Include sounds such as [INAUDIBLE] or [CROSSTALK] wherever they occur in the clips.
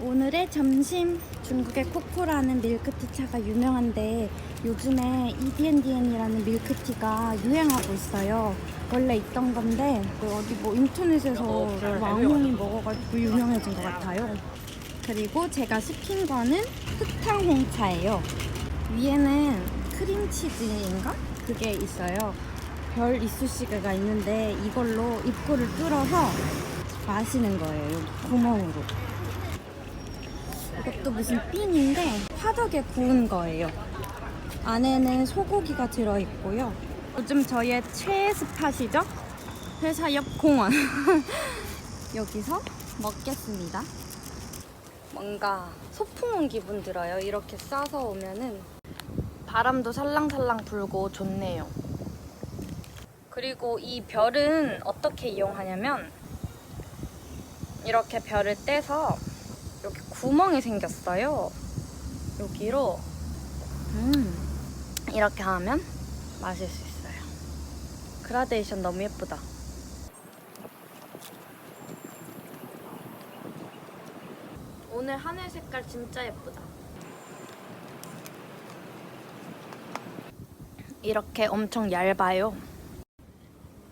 오늘의 점심 중국의 코코라는 밀크티차가 유명한데 요즘에 EDNDN이라는 밀크티가 유행하고 있어요. 원래 있던 건데 그 어디 뭐 인터넷에서 왕홍이 먹어가지고 유명해진 것 같아요. 그리고 제가 시킨 거는 흑탕 홍차예요. 위에는 크림치즈인가? 그게 있어요. 별 이쑤시개가 있는데 이걸로 입구를 뚫어서 마시는 거예요. 구멍으로. 이것도 무슨 핀인데 화덕에 구운 거예요. 안에는 소고기가 들어있고요. 요즘 저의 최애 스팟이죠? 회사 옆 공원. [LAUGHS] 여기서 먹겠습니다. 뭔가 소풍 온 기분 들어요. 이렇게 싸서 오면은 바람도 살랑살랑 불고 좋네요. 그리고 이 별은 어떻게 이용하냐면 이렇게 별을 떼서 여기 구멍이 생겼어요. 여기로 음, 이렇게 하면 마실 수 있어요. 그라데이션 너무 예쁘다. 오늘 하늘 색깔 진짜 예쁘다. 이렇게 엄청 얇아요.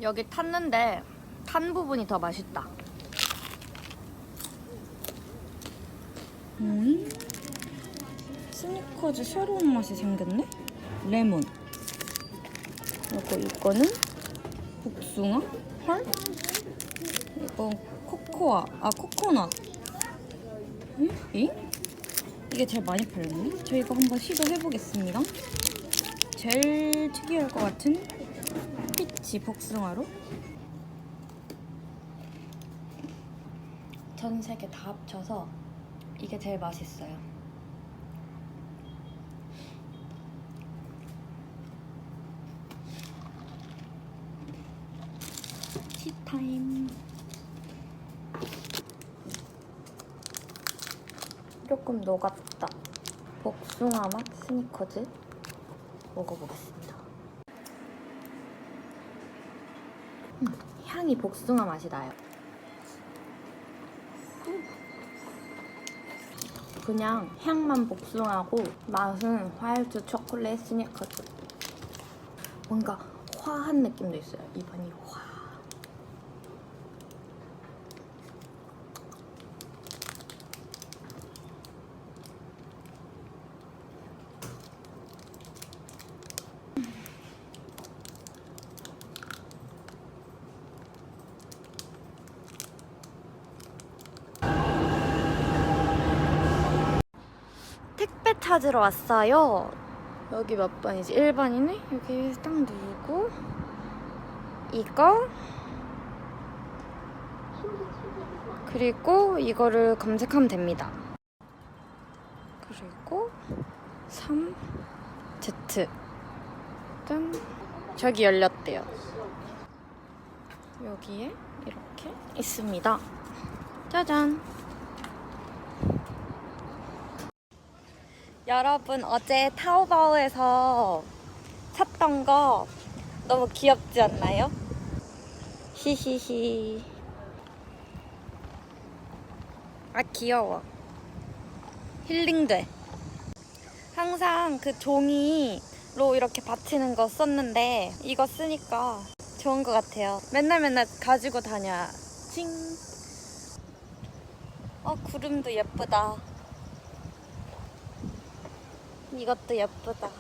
여기 탔는데 탄 부분이 더 맛있다. 음? 스니커즈 새로운 맛이 생겼네? 레몬. 그리고 이거는 복숭아? 헐? 이거 코코아. 아, 코코넛. 응? 이? 이게 제일 많이 팔렸네? 저 이거 한번 시도해보겠습니다. 제일 특이할 것 같은 피치 복숭아로 전세개다 합쳐서 이게 제일 맛있어요. 티타임. 조금 녹았다. 복숭아 맛 스니커즈 먹어보겠습니다. 음, 향이 복숭아 맛이 나요. 그냥 향만 복숭아고 맛은 화이트 초콜릿 스니커즈. 뭔가 화한 느낌도 있어요. 입안이 화. 찾으러 왔어요. 여기 몇 번이지? 1번이네? 여기 딱 누르고 이거 그리고 이거를 검색하면 됩니다. 그리고 3Z 짠 저기 열렸대요. 여기에 이렇게 있습니다. 짜잔 여러분 어제 타오바오에서 샀던 거 너무 귀엽지 않나요? 히히히. 아 귀여워. 힐링돼. 항상 그 종이로 이렇게 받치는 거 썼는데 이거 쓰니까 좋은 것 같아요. 맨날 맨날 가지고 다녀. 칭. 어, 구름도 예쁘다 이것도 예쁘다.